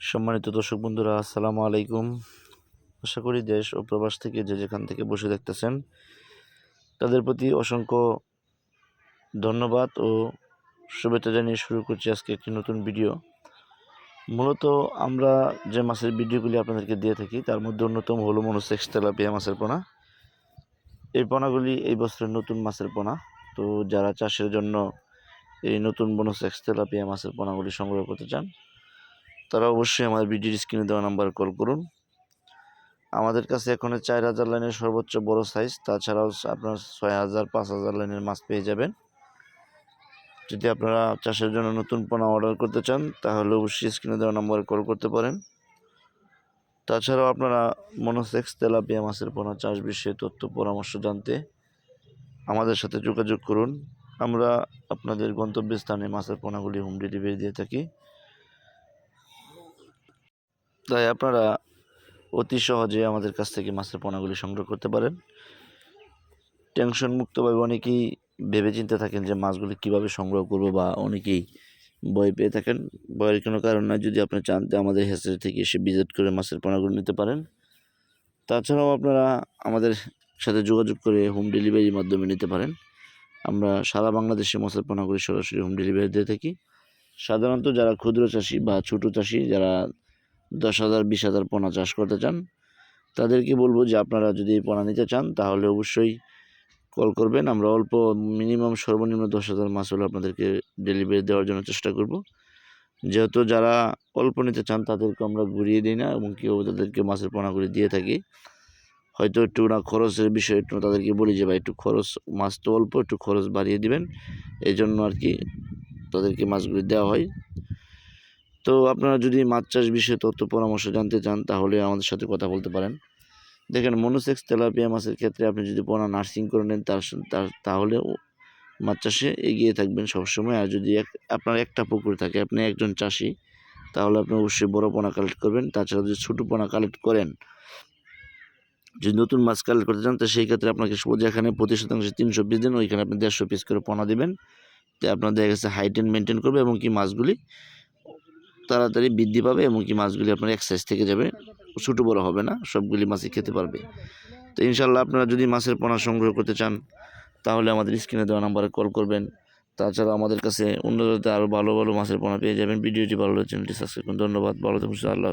সম্মানিত দর্শক বন্ধুরা, আসসালামু আলাইকুম। আশা করি দেশ ও প্রবাস থেকে যে যেখান থেকে বসে দেখতেছেন, তাদের প্রতি অসংখ্য ধন্যবাদ ও শুভেচ্ছা জানিয়ে শুরু করছি আজকে একটি নতুন ভিডিও। মূলত আমরা যে মাছের ভিডিওগুলি আপনাদেরকে দিয়ে থাকি, তার মধ্যে অন্যতম হলো মনোসেক্স তেলাপিয়া মাছের পোনা। এই পোনাগুলি এই বছরের নতুন মাছের পোনা। তো যারা চাষের জন্য এই নতুন মনোসেক্স তেলাপিয়া মাছের পোনাগুলি সংগ্রহ করতে চান তারা অবশ্যই আমার ভিডিওর স্ক্রিনে দেওয়া নাম্বারে কল করুন। আমাদের কাছে এখন চার হাজার লাইনের সর্বোচ্চ বড় সাইজ তাছাড়াও আপনার ছয় হাজার, পাঁচ হাজার লাইনের মাছ পেয়ে যাবেন। যদি আপনারা চাষের জন্য নতুন পোনা অর্ডার করতে চান, তাহলে অবশ্যই স্ক্রিনে দেওয়া নাম্বারে কল করতে পারেন। তাছাড়াও আপনারা মনোসেক্স তেলাপিয়া মাছের পোনা, চাষ বিষয়ে তথ্য, পরামর্শ জানতে আমাদের সাথে যোগাযোগ করুন। আমরা আপনাদের গন্তব্যস্থানে মাছের পোনাগুলি হোম ডেলিভারি দিয়ে থাকি। তাই আপনারা অতি সহজে আমাদের কাছ থেকে মাছের পোনাগুলি সংগ্রহ করতে পারেন। টেনশন মুক্তভাবে অনেকেই ভেবে চিন্তে থাকেন যে মাছগুলি কীভাবে সংগ্রহ করব বা অনেকেই ভয় পেয়ে থাকেন। ভয়ের কোনো কারণ নয় যদি আপনি চান যে আমাদের হেসারি থেকে এসে ভিজিট করে মাছের পোনাগুলি নিতে পারেন। তাছাড়াও আপনারা আমাদের সাথে যোগাযোগ করে হোম ডেলিভারির মাধ্যমে নিতে পারেন। আমরা সারা বাংলাদেশে মাছের পোনাগুলি সরাসরি হোম ডেলিভারি দিয়ে থাকি। সাধারণত যারা ক্ষুদ্র চাষি বা ছোটো চাষি, যারা দশ হাজার, বিশ হাজার পোনা চাষ করতে চান, তাদেরকে বলব যে আপনারা যদি এই পোনা নিতে চান, তাহলে অবশ্যই কল করবেন। আমরা অল্প মিনিমাম সর্বনিম্ন দশ হাজার মাছ হলে আপনাদেরকে ডেলিভারি দেওয়ার জন্য চেষ্টা করব। যেহেতু যারা অল্প নিতে চান, তাদেরকে আমরা ঘুরিয়ে দিই না এবং কেউ তাদেরকে মাছের পোনাগুলি দিয়ে থাকি। হয়তো একটু না খরচের বিষয়ে, একটু তাদেরকে বলি যে, ভাই, একটু খরচ, মাছ তো অল্প, একটু খরচ বাড়িয়ে দিবেন। এই জন্য আর কি তাদেরকে মাছগুলি দেওয়া হয়। তো আপনারা যদি মাছ চাষ বিষয়ে তথ্য পরামর্শ জানতে চান, তাহলে আমাদের সাথে কথা বলতে পারেন। দেখেন, মনোসেক্স তেলাপিয়া মাছের ক্ষেত্রে আপনি যদি পোনা নার্সিং করে নেন, তার তার- তাহলে মাছ চাষে এগিয়ে থাকবেন সবসময়। আর যদি এক, আপনার একটা পুকুর থাকে, আপনি একজন চাষি, তাহলে আপনি অবশ্যই বড় পোনা কালেক্ট করবেন। তাছাড়া যদি ছোটো পোনা কালেক্ট করেন, যদি নতুন মাছ কালেক্ট করতে চান, তো সেই ক্ষেত্রে আপনাকে যেখানে প্রতি শতাংশে তিনশো পিস দেন, ওইখানে আপনি দেড়শো পিস করে পোনা দেবেন। তো আপনার দেখা গেছে হাইটেন মেনটেন করবে, এবং কি মাছগুলি তাড়াতাড়ি বৃদ্ধি পাবে এবং কি মাছগুলি আপনার এক সাইজ থেকে যাবে। ছোটো বড় হবে না, সবগুলি মাছই খেতে পারবে। তো ইনশাল্লাহ আপনারা যদি মাছের পোনা সংগ্রহ করতে চান, তাহলে আমাদের স্ক্রিনে দেওয়া নাম্বারে কল করবেন। তাছাড়া আমাদের কাছে অন্য আরও ভালো ভালো মাছের পোনা পেয়ে যাবেন। ভিডিওটি ভালো চ্যানেলটি সাবস্ক্রাইব করুন। ধন্যবাদ, ভালো থাকুন আল্লাহ